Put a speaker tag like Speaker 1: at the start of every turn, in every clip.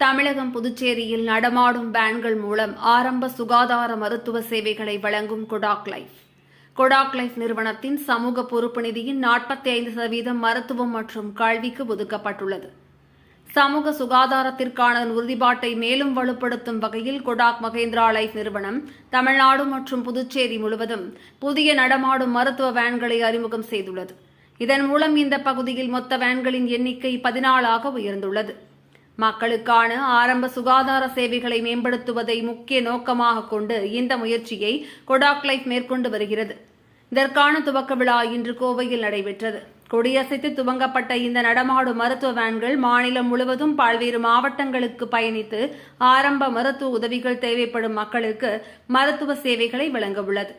Speaker 1: தமிழகம் புதுச்சேரியில் நடமாடும் வேன்கள் மூலம் ஆரம்ப சுகாதார மருத்துவ சேவைகளை வழங்கும் கொடாக் லைஃப் கொடாக் லைஃப் நிறுவனத்தின் சமூக பொறுப்பு நிதியின் நாற்பத்தி ஐந்து சதவீதம் மருத்துவம் மற்றும் கல்விக்கு ஒதுக்கப்பட்டுள்ளது. சமூக சுகாதாரத்திற்கான உறுதிப்பாட்டை மேலும் வலுப்படுத்தும் வகையில் கொடாக் மகேந்திரா லைஃப் நிறுவனம் தமிழ்நாடு மற்றும் புதுச்சேரி முழுவதும் புதிய நடமாடும் மருத்துவ வேன்களை அறிமுகம் செய்துள்ளது. இதன் மூலம் இந்த பகுதியில் மொத்த வேன்களின் எண்ணிக்கை பதினாலாக உயர்ந்துள்ளது. மக்களுக்கான ஆரம்ப சுகாதார சேவைகளை மேம்படுத்துவதை முக்கிய நோக்கமாக கொண்டு இந்த முயற்சியை கொடாக் லைஃப் மேற்கொண்டு வருகிறது. இதற்கான துவக்க விழா இன்று கோவையில் நடைபெற்றது. கொடியசைத்து துவங்கப்பட்ட இந்த நடமாடும் மருத்துவ வேன்கள் மாநிலம் முழுவதும் பல்வேறு மாவட்டங்களுக்கு பயணித்து ஆரம்ப மருத்துவ உதவிகள் தேவைப்படும் மக்களுக்கு மருத்துவ சேவைகளை வழங்க உள்ளது.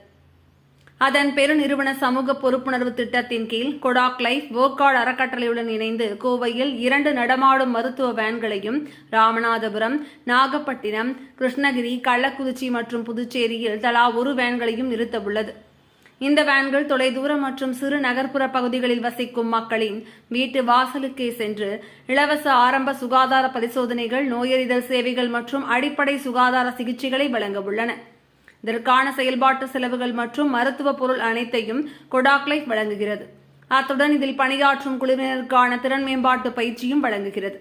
Speaker 1: அதன் பெருநிறுவன சமூக பொறுப்புணர்வு திட்டத்தின் கீழ் கொடாக் லைஃப் வோர்கார்டு அறக்கட்டளையுடன் இணைந்து கோவையில் இரண்டு நடமாடும் மருத்துவ வேன்களையும் ராமநாதபுரம் நாகப்பட்டினம் கிருஷ்ணகிரி கள்ளக்குறிச்சி மற்றும் புதுச்சேரியில் தலா ஒரு வேன்களையும் நிறுத்தவுள்ளது. இந்த வேன்கள் தொலைதூர மற்றும் சிறு நகர்ப்புற பகுதிகளில் வசிக்கும் மக்களின் வீட்டு வாசலுக்கே சென்று இலவச ஆரம்ப சுகாதார பரிசோதனைகள் நோயறிதல் சேவைகள் மற்றும் அடிப்படை சுகாதார சிகிச்சைகளை வழங்க உள்ளன. இதற்கான செயல்பாட்டு செலவுகள் மற்றும் மருத்துவ பொருள் அனைத்தையும் கொடாக் லைஃப் வழங்குகிறது. அத்துடன் இதில் பணியாற்றும் குழுவினருக்கான திறன் மேம்பாட்டு பயிற்சியும் வழங்குகிறது.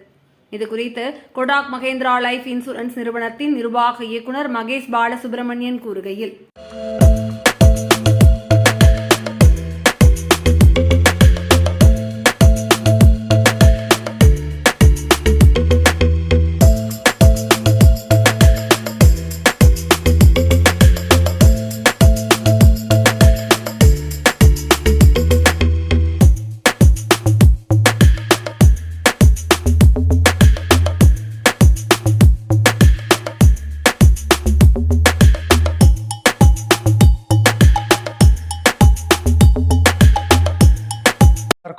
Speaker 1: இது குறித்து கொடாக் மகேந்திரா லைஃப் இன்சூரன்ஸ் நிறுவனத்தின் நிர்வாக இயக்குனர் மகேஷ் பாலசுப்ரமணியன் கூறுகையில்.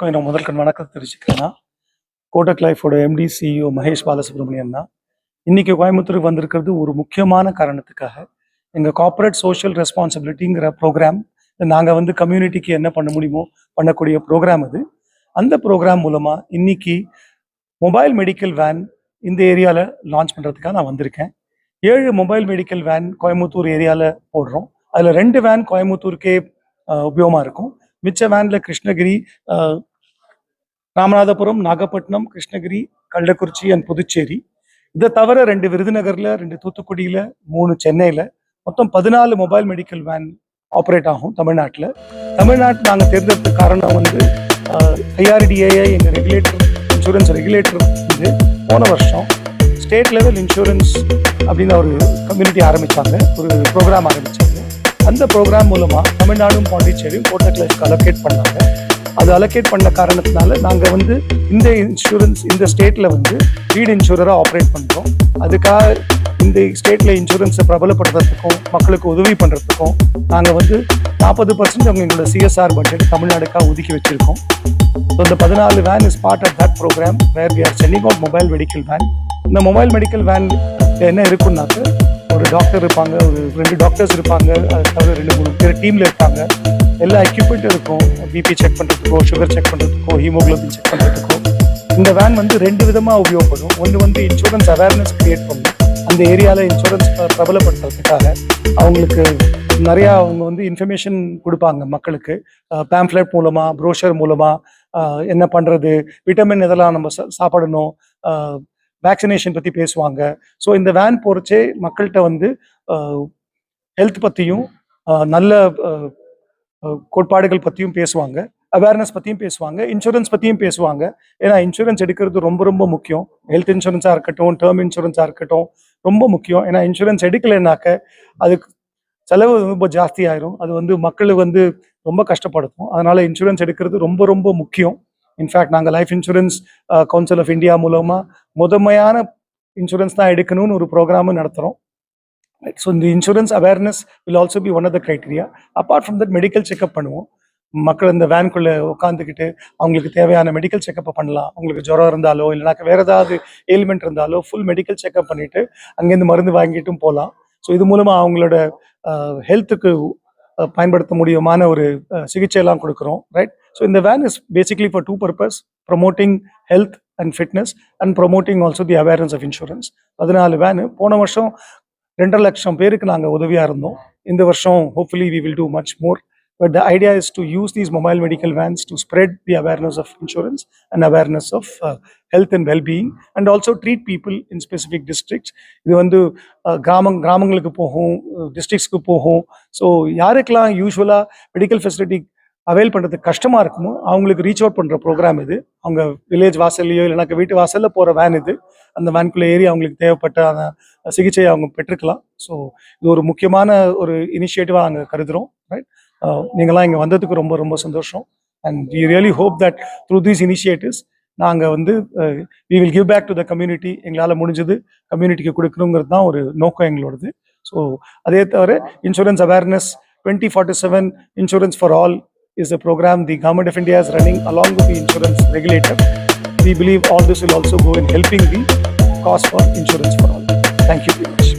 Speaker 2: எல்லாருக்கும் என்னோட முதல் கண் வணக்கத்தை தெரிவிச்சுக்கிறேன்னா கோட்டக் லைஃபோட எம்டி சிஇஓ மகேஷ் பாலசுப்ரமணியன் தான். இன்னைக்கு கோயம்புத்தூருக்கு வந்திருக்கிறது ஒரு முக்கியமான காரணத்துக்காக எங்கள் கார்ப்பரேட் சோஷியல் ரெஸ்பான்சிபிலிட்டிங்கிற ப்ரோக்ராம் நாங்கள் வந்து கம்யூனிட்டிக்கு என்ன பண்ண முடியுமோ பண்ணக்கூடிய ப்ரோக்ராம் அது. அந்த ப்ரோக்ராம் மூலமாக இன்னைக்கு மொபைல் மெடிக்கல் வேன் இந்த ஏரியாவில் லான்ச் பண்ணுறதுக்காக நான் வந்திருக்கேன். ஏழு மொபைல் மெடிக்கல் வேன் கோயம்புத்தூர் ஏரியாவில் போடுறோம். அதில் ரெண்டு வேன் கோயம்புத்தூருக்கே உபயோகமாக இருக்கும். மிச்ச வேன்ல கிருஷ்ணகிரி ராமநாதபுரம் நாகப்பட்டினம் கிருஷ்ணகிரி கள்ளக்குறிச்சி அண்ட் புதுச்சேரி. இதை தவிர ரெண்டு விருதுநகரில் ரெண்டு தூத்துக்குடியில் மூணு சென்னையில் மொத்தம் பதினாலு மொபைல் மெடிக்கல் வேன் ஆப்ரேட் ஆகும் தமிழ்நாட்டில். தமிழ்நாட்டு நாங்கள் தேர்ந்தெடுத்த காரணம் வந்து ஐஆர்டிஏஐ எங்கள் ரெகுலேட்டர் இன்சூரன்ஸ் ரெகுலேட்டர் இது போன வருஷம் ஸ்டேட் லெவல் இன்சூரன்ஸ் அப்படின்னு ஒரு கம்யூனிட்டி ஆரம்பிச்சாங்க ஒரு ப்ரோக்ராம் ஆரம்பித்தாங்க அந்த ப்ரோக்ராம் மூலமாக தமிழ்நாடும் பாண்டிச்சேரியும் கோட்டக் அலோகேட் பண்ணாங்க. அது அலோகேட் பண்ண காரணத்தினால நாங்கள் வந்து இந்த இன்சூரன்ஸ் இந்த ஸ்டேட்டில் வந்து வீடு இன்சூரராக ஆப்ரேட் பண்ணுறோம் அதுக்காக இந்த ஸ்டேட்டில் இன்சூரன்ஸை பிரபலப்படுத்துறதுக்கும் மக்களுக்கு உதவி பண்ணுறதுக்கும் நாங்கள் வந்து நாற்பது பர்சன்ட் அவங்க எங்களோட சிஎஸ்ஆர் பட்ஜெட் தமிழ்நாடுக்காக ஒதுக்கி வச்சுருக்கோம். ஸோ இந்த பதினாலு van is part of that program where we are சென்னிங் out mobile medical van இந்த மொபைல் மெடிக்கல் வேன் என்ன இருக்குன்னாக்க ஒரு டாக்டர் இருப்பாங்க ஒரு ரெண்டு டாக்டர்ஸ் இருப்பாங்க அதுக்காக ரெண்டு மூணு பேர் டீமில் இருப்பாங்க எல்லா எக்யூப்மெண்ட்டும் இருக்கும். பிபி செக் பண்ணுறதுக்கோ சுகர் செக் பண்ணுறதுக்கோ ஹீமோக்ளோபின் செக் பண்ணுறதுக்கோ இந்த வேன் வந்து ரெண்டு விதமாக உபயோகப்படும். ஒன்று வந்து இன்சூரன்ஸ் அவேர்னஸ் கிரியேட் பண்ணும். அந்த ஏரியாவில் இன்சூரன்ஸ் பிரபலப்படுத்துறதுக்காக அவங்களுக்கு நிறையா அவங்க வந்து இன்ஃபர்மேஷன் கொடுப்பாங்க மக்களுக்கு. பேம்ப்ளெட் மூலமாக ப்ரோஷர் மூலமாக என்ன பண்ணுறது விட்டமின் இதெல்லாம் நம்ம சாப்பிடணும் வேக்சினேஷன் பற்றி பேசுவாங்க. ஸோ இந்த வேன் போகிறச்சே மக்கள்கிட்ட வந்து ஹெல்த் பற்றியும் நல்ல கோட்பாடுகள் பற்றியும் பேசுவாங்க அவேர்னஸ் பற்றியும் பேசுவாங்க இன்சூரன்ஸ் பற்றியும் பேசுவாங்க. ஏன்னா இன்சூரன்ஸ் எடுக்கிறது ரொம்ப ரொம்ப முக்கியம். ஹெல்த் இன்சூரன்ஸாக இருக்கட்டும் டேர்ம் இன்சூரன்ஸாக இருக்கட்டும் ரொம்ப முக்கியம். ஏன்னா இன்சூரன்ஸ் எடுக்கலைன்னாக்க அதுக்கு செலவு ரொம்ப ஜாஸ்தி ஆயிரும். அது வந்து மக்கள் வந்து ரொம்ப கஷ்டப்படுத்தும். அதனால இன்சூரன்ஸ் எடுக்கிறது ரொம்ப ரொம்ப முக்கியம். இன்ஃபேக்ட் நாங்கள் life insurance council of India மூலமாக முதன்மையான இன்சூரன்ஸ் தான் எடுக்கணும்னு ஒரு ப்ரோக்ராமும் நடத்துகிறோம் ஸோ இந்த insurance awareness will also be one of the criteria apart from that medical checkup பண்ணுவோம். மக்கள் இந்த வேன்குள்ளே உட்காந்துக்கிட்டு அவங்களுக்கு தேவையான மெடிக்கல் செக்கப்பை பண்ணலாம். அவங்களுக்கு ஜுரம் இருந்தாலோ இல்லைனாக்க வேறு ஏதாவது எலிமெண்ட் இருந்தாலோ ஃபுல் மெடிக்கல் செக்அப் பண்ணிட்டு அங்கேருந்து மருந்து வாங்கிட்டும் போகலாம் ஸோ இது மூலமாக அவங்களோட ஹெல்த்துக்கு பயன்படுத்த முடியுமான ஒரு சிகிச்சையெல்லாம் கொடுக்குறோம். ரைட் ஸோ இந்த van is basically for two purpose promoting health and fitness and promoting also the awareness of insurance பதினாலு வேனு போன வருஷம் ரெண்டரை லட்சம் பேருக்கு நாங்கள் உதவியாக இருந்தோம். இந்த வருஷம் hopefully we will do much more but the idea is to use these mobile medical vans to spread the awareness of insurance and awareness of health and wellbeing and also treat people in specific districts இது வந்து uh, கிராமம் கிராமங்களுக்கு போகும் uh, டிஸ்ட்ரிக்ஸ்க்கு போகும். So யாருக்கெல்லாம் யூஸ்வலாக medical facility avail பண்ணுறதுக்கு கஷ்டமாக இருக்குமோ அவங்களுக்கு ரீச் அவுட் பண்ணுற ப்ரோக்ராம் இது. அவங்க வில்லேஜ் வாசல்லையோ இல்லைனாக்க வீட்டு வாசலில் போகிற வேன் இது. அந்த வேன்குள்ளே ஏறி அவங்களுக்கு தேவைப்பட்ட அந்த சிகிச்சையை அவங்க பெற்றுக்கலாம். ஸோ இது ஒரு முக்கியமான ஒரு இனிஷியேட்டிவாக நாங்கள் கருதுகிறோம் ரைட் uh, நீங்களாம் இங்கே வந்ததுக்கு ரொம்ப ரொம்ப சந்தோஷம். And we really hope that through these initiatives நாங்கள் வந்து we will give back to the community எங்களால் முடிஞ்சது கம்யூனிட்டிக்கு கொடுக்கணுங்கிறது தான் ஒரு நோக்கம் எங்களோடது. ஸோ அதே தவிர insurance awareness twenty forty seven insurance for all is a program the government of India is running along with the insurance regulator. We believe all this will also go in helping the cause for insurance for all. Thank you very much.